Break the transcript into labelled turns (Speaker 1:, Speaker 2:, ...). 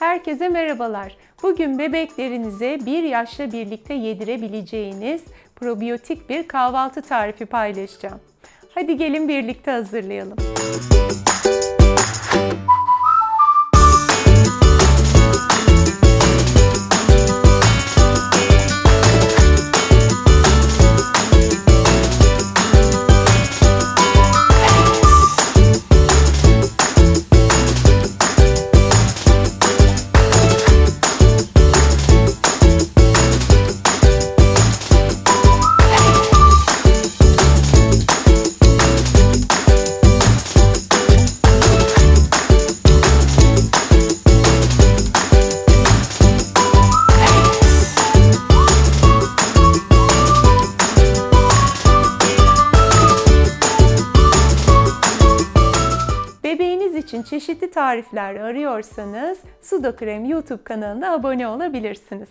Speaker 1: Herkese merhabalar. Bugün bebeklerinize bir yaşla birlikte yedirebileceğiniz probiyotik bir kahvaltı tarifi paylaşacağım. Hadi gelin birlikte hazırlayalım. İçin çeşitli tarifler arıyorsanız Sudo Krem YouTube kanalına abone olabilirsiniz.